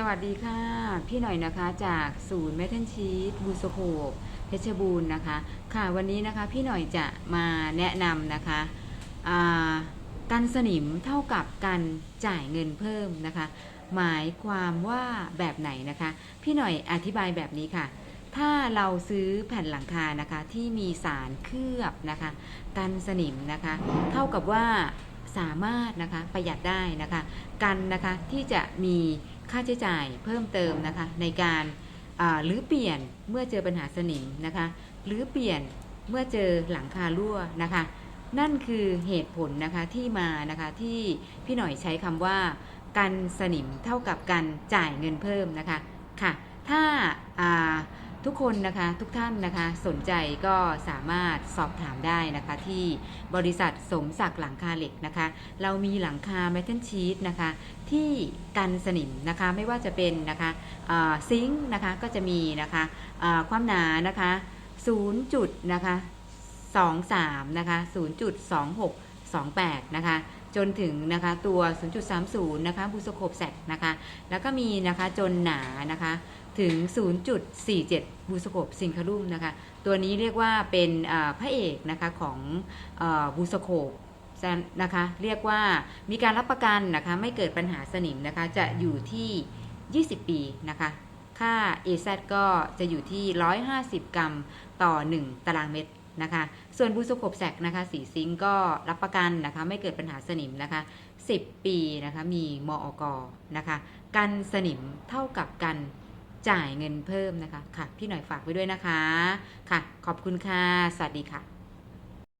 สวัสดีค่ะ พี่หน่อยนะคะจากศูนย์เมทัลชีตบูสโคปเพชรบูรณ์นะคะ ค่ะวันนี้นะคะพี่หน่อยจะมาแนะนำนะคะอ่ากันสนิมเท่ากับการจ่ายเงินเพิ่มนะคะ หมายความว่าแบบไหนนะคะ พี่หน่อยอธิบายแบบนี้ค่ะ ถ้าเราซื้อแผ่นหลังคานะคะที่มีสารเคลือบนะคะกันสนิมนะคะ เท่ากับว่าสามารถนะคะประหยัดได้นะคะ กันนะคะที่จะมี ค่าใช้จ่ายเพิ่มเติมนะคะในการหรือเปลี่ยนเมื่อเจอปัญหาสนิมนะคะหรือเปลี่ยนเมื่อเจอหลังคารั่วนะคะ นั่นคือเหตุผลนะคะที่มานะคะที่พี่หน่อยใช้คำว่ากันสนิมเท่ากับการจ่ายเงินเพิ่มนะคะค่ะ ถ้าา ทุกคนนะคะทุกท่านนะคะสนใจก็สามารถสอบถามได้นะคะที่บริษัทสมศักดิ์หลังคาเหล็กนะคะ เรามีหลังคา m มทัลชีตนะคะที่กันสนิมนะคะไม่ว่าจะเป็นนะคะซิงค์นะคะก็จะมีนะคะความหนานะคะ0จุดนะคะ23นะคะ0.2628นะคะ จนถึงนะคะตัว 0.30 นะคะบูสโคปแซกนะคะ แล้วก็มีนะคะจนหนานะคะถึง 0.47 บูสโคปซิงคารุมนะคะ ตัวนี้เรียกว่าเป็นพระเอกนะคะของบูสโคปนะคะ เรียกว่ามีการรับประกันนะคะ ไม่เกิดปัญหาสนิมนะคะ จะอยู่ที่ 20 ปีนะคะ ค่า AZ ก็จะอยู่ที่ 150 กรัมต่อ 1 ตารางเมตร นะคะ ส่วนบูโซโคบแซกนะคะ สีซิงก์ก็รับประกันนะคะ ไม่เกิดปัญหาสนิมนะคะ 10 ปีนะคะ มีมออกนะคะ กันสนิมเท่ากับกันจ่ายเงินเพิ่มนะคะ ค่ะ พี่หน่อยฝากไว้ด้วยนะคะ ค่ะ ขอบคุณค่ะ สวัสดีค่ะ